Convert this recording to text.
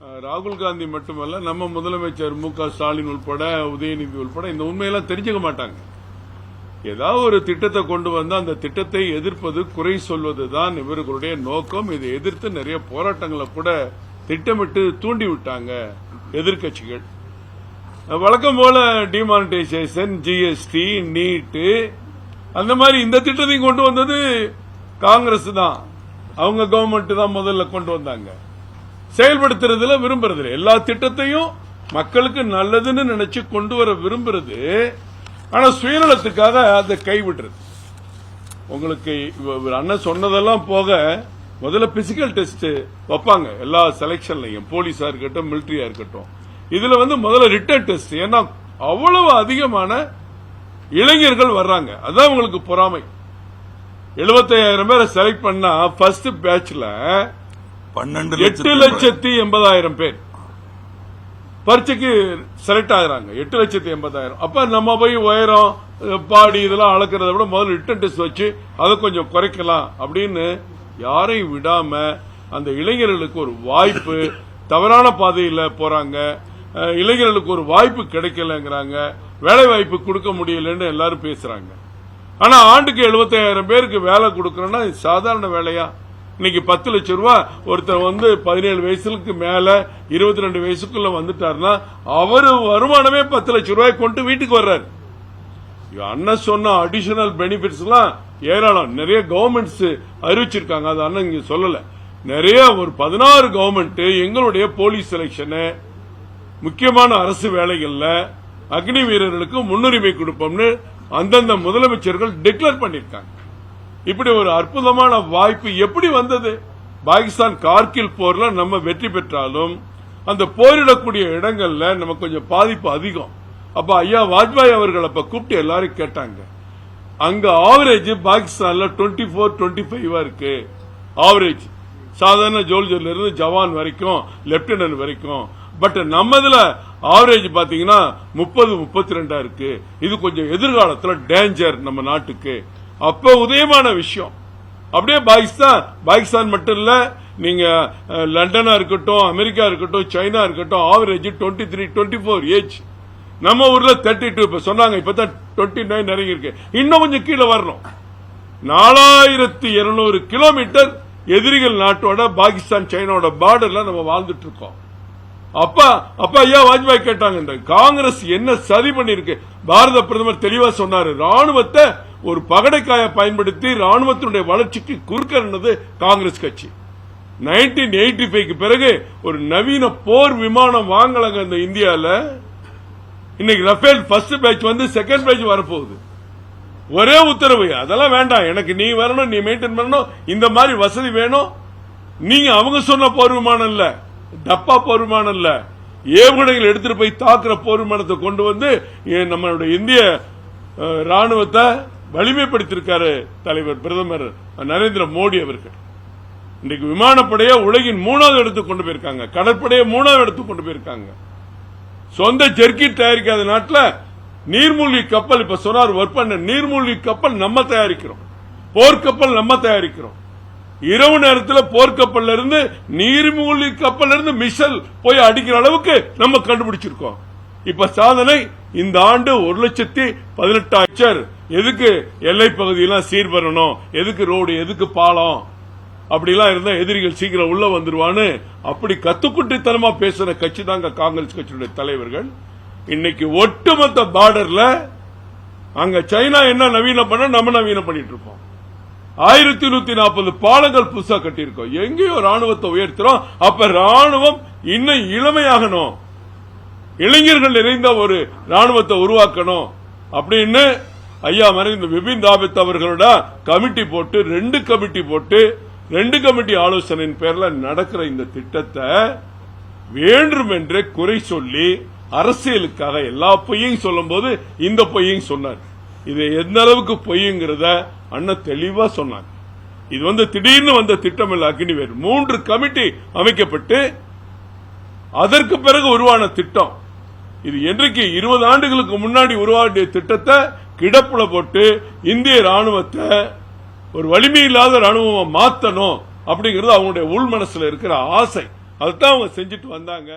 ராகுல் காந்தி மட்டுமல்ல நம்ம முதலமைச்சர் மு க ஸ்டாலின் உள்பட உதயநிதி உள்பட இந்த உண்மையெல்லாம் தெரிஞ்சுக்க மாட்டாங்க. ஏதாவது ஒரு திட்டத்தை கொண்டு வந்து அந்த திட்டத்தை எதிர்ப்பது குறை சொல்வது தான் இவர்களுடைய நோக்கம். இதை எதிர்த்து நிறைய போராட்டங்களை கூட திட்டமிட்டு தூண்டி விட்டாங்க எதிர்க்கட்சிகள். வழக்கம் போல டிமானிட்டைசேஷன் ஜிஎஸ்டி நீட்டு அந்த மாதிரி இந்த திட்டத்தையும் கொண்டு வந்தது காங்கிரஸ் தான். அவங்க கவர்மெண்ட் தான் முதல்ல கொண்டு வந்தாங்க. செயல்படுத்துறதுல விரும்புறது எல்லா திட்டத்தையும் மக்களுக்கு நல்லதுன்னு நினைச்சு கொண்டு வர விரும்புறது ஆனா சுயநலத்துக்காக அதை கைவிடுறது. உங்களுக்கு அண்ணன் சொன்னதெல்லாம் போக முதல்ல பிசிக்கல் டெஸ்ட் வைப்பாங்க. எல்லா செலெக்ஷன்லையும் போலீஸா இருக்கட்டும் மிலிட்ரியா இருக்கட்டும். இதுல வந்து முதல்ல ரிட்டர்ன் டெஸ்ட் ஏன்னா அவ்வளவு அதிகமான இளைஞர்கள் வர்றாங்க. அதான் உங்களுக்கு பொறாமை. 75000 பேரை செலக்ட் பண்ணா ஃபர்ஸ்ட் பேட்ச்ல பன்னெண்டு எட்டு லட்சத்தி எண்பதாயிரம் பேர். பரீட்சைக்கு செலக்ட் ஆகுறாங்க. எட்டு லட்சத்தி எண்பதாயிரம். அப்ப நம்ம போய் உயரம் பாடி இதெல்லாம் அளக்கிறத விட முதல்ல ரிட்டன் டெஸ்ட் வச்சு அதை கொஞ்சம் குறைக்கலாம் அப்படின்னு யாரையும் விடாம அந்த இளைஞர்களுக்கு ஒரு வாய்ப்பு தவறான பாதையில போறாங்க. இளைஞர்களுக்கு ஒரு வாய்ப்பு கிடைக்கலங்கிறாங்க. வேலை வாய்ப்பு கொடுக்க முடியலன்னு எல்லாரும் பேசுறாங்க. ஆனா ஆண்டுக்கு 75000 பேருக்கு வேலை கொடுக்கறோம்னா சாதாரண வேலையா? இன்னைக்கு பத்து லட்சம் ரூபா ஒருத்தர் வந்து பதினேழு வயசுக்கு மேல இருபத்தி ரெண்டு வயசுக்குள்ள வந்துட்டாருன்னா அவரு வருமானமே பத்து லட்சம் ரூபாய் கொண்டு வீட்டுக்கு வர்றாரு. அண்ணன் சொன்ன அடிஷனல் பெனிஃபிட்ஸ் எல்லாம் ஏராளம். நிறைய கவர்மெண்ட்ஸ் அறிவிச்சிருக்காங்க. அது அண்ணன் இங்க சொல்லல. நிறைய ஒரு பதினாறு கவர்மெண்ட் எங்களுடைய போலீஸ் செலெக்ஷனு முக்கியமான அரசு வேலைகள்ல அக்னி வீரர்களுக்கு முன்னுரிமை கொடுப்போம்னு அந்தந்த முதலமைச்சர்கள் டிக்ளேர் பண்ணிருக்காங்க இப்படி ஒரு அற்புதமான வாய்ப்பு எப்படி வந்தது? பாகிஸ்தான் கார்கில் போர்ல நம்ம வெற்றி பெற்றாலும் அந்த போரிடக்கூடிய இடங்கள்ல நமக்கு கொஞ்சம் பாதிப்பு அதிகம். அப்ப ஐயா வாஜ்பாய் அவர்கள் அப்ப கூப்பிட்டு எல்லாரும் கேட்டாங்க. அங்க ஆவரேஜ் பாகிஸ்தான்ல டுவெண்ட்டி ஃபோர் டுவெண்ட்டி ஃபைவா இருக்கு. ஆவரேஜ் சாதாரண ஜோல்ஜர்ல இருந்து ஜவான் வரைக்கும் லெப்டினன்ட் வரைக்கும். பட் நம்மதுல ஆவரேஜ் பாத்தீங்கன்னா முப்பது முப்பத்தி ரெண்டா இருக்கு. இது கொஞ்சம் எதிர்காலத்துல டேஞ்சர் நம்ம நாட்டுக்கு. அப்ப உதயமான விஷயம். அப்படியே பாகிஸ்தான் பாகிஸ்தான் மட்டும் இல்ல நீங்க லண்டனா இருக்கட்டும் அமெரிக்கா இருக்கட்டும் சைனா இருக்கட்டும் average twenty three twenty four age நம்ம ஊர்ல தேர்ட்டி டூ இப்ப சொன்னாங்க இப்பதான் டுவெண்ட்டி நைன் இறங்கி இருக்கு இன்னும் கொஞ்சம் கீழே வரணும். நாலாயிரத்தி இருநூறு கிலோமீட்டர் எதிரிகள் நாட்டோட பாகிஸ்தான் சைனாவோட பார்டர்ல நம்ம வாழ்ந்துட்டு இருக்கோம் அப்பா அப்பா ஐயா வாஜ்பாய் கேட்டாங்க இந்த காங்கிரஸ் என்ன சதி பண்ணிருக்கு பாரத பிரதமர் தெளிவா சொன்னாரு ராணுவத்தை ஒரு பகடைக்காயை பயன்படுத்தி ராணுவத்தினுடைய வளர்ச்சிக்கு குறுக்கறது காங்கிரஸ் கட்சி. நைன்டீன் எயிட்டி ஃபைவ்க்கு பிறகு ஒரு நவீன போர் விமானம் வாங்கலங்க இந்த இந்தியாவில் இன்னைக்கு ரஃபேல் ஃபர்ஸ்ட் பேட்ச் வந்து செகண்ட் பேட்ச் வரப்போகுது. ஒரே உத்தரவு அதெல்லாம் வேண்டாம். எனக்கு நீ வரணும் நீ மெயின்டைன் பண்ணணும். இந்த மாதிரி வசதி வேணும். நீங்க அவங்க சொன்ன போர் விமானம் இல்ல. டப்பா போர் விமானம் இல்ல. ஏவுகணைகள் எடுத்துட்டு போய் தாக்குற போர் விமானத்தை கொண்டு வந்து ஏ, நம்மளுடைய இந்திய ராணுவத்தை வலிமைப்படுத்தியிருக்காரு தலைவர் பிரதமர் நரேந்திர மோடி அவர்கள். இன்றைக்கு விமானப்படையை உலகின் மூணாவது இடத்துக்கு கொண்டு போயிருக்காங்க. கடற்படையை மூணாவது இடத்துக்கு கொண்டு போயிருக்காங்க. சொந்த ஜெர்கிட் தயாரிக்காத நாட்டில் நீர்மூழ்கி கப்பல் இப்ப சொன்னார் ஒர்க் பண்ண நீர்மூழ்கி கப்பல் நம்ம தயாரிக்கிறோம். போர்க்கப்பல் நம்ம தயாரிக்கிறோம். இரவு நேரத்தில் போர்க்கப்பல்ல இருந்து நீர்மூழ்கி கப்பல்ல இருந்து மிஷல் போய் அடிக்கிற அளவுக்கு நம்ம கண்டுபிடிச்சிருக்கோம். இப்ப சாதனை இந்த ஆண்டு ஒரு லட்சத்தி பதினெட்டாயிரம் எதுக்கு எல்லை பகுதியெல்லாம் சீர் பண்ணணும் எதுக்கு ரோடு? எதுக்கு பாலம்? அப்படிலாம் இருந்தா எதிரிகள் சீக்கிரம் உள்ள வந்துருவான்னு அப்படி கத்துக்குட்டித்தனமா பேசுற கட்சி தாங்க காங்கிரஸ் கட்சியுடைய தலைவர்கள். இன்னைக்கு ஒட்டுமொத்த பார்டர்ல அங்க சைனா என்ன நவீனம் பண்ண நம்ம நவீனம் பண்ணிட்டு இருப்போம் ஆயிரத்தி நூத்தி நாற்பது பாலங்கள் புதுசா கட்டியிருக்கோம். எங்கேயோ ராணுவத்தை உயர்த்துறோம். அப்ப ராணுவம் இன்னும் இளமையாகணும். இளைஞர்கள் நிறைந்த ஒரு ராணுவத்தை உருவாக்கணும் அப்படின்னு ஐயா மறைந்த விபின் ராபித் அவர்களோட கமிட்டி போட்டு ரெண்டு கமிட்டி போட்டு ரெண்டு கமிட்டி ஆலோசனையின் பேர்ல நடக்கிற இந்த திட்டத்தை வேண்டுமென்றே குறை சொல்லி அரசியலுக்காக எல்லா பொய்யும் சொல்லும்போது இந்த பொய்யும் சொன்னார். இது எந்த அளவுக்கு பொய்யுங்கிறத அண்ணன் தெளிவா சொன்னார். இது வந்து திடீர்னு வந்த திட்டம் இல்ல அக்னிவேர். மூன்று கமிட்டி அமைக்கப்பட்டு அதற்கு பிறகு உருவான திட்டம். இது என்றைக்கு இருபது ஆண்டுகளுக்கு முன்னாடி உருவாக்கிய திட்டத்தை கிடப்புல போட்டு இந்திய ராணுவத்தை ஒரு வலிமை இல்லாத ராணுவமா மாத்தணும் அப்படிங்கிறது அவங்களுடைய உள் மனசுல இருக்கிற ஆசை. அதுதான் அவங்க செஞ்சுட்டு வந்தாங்க.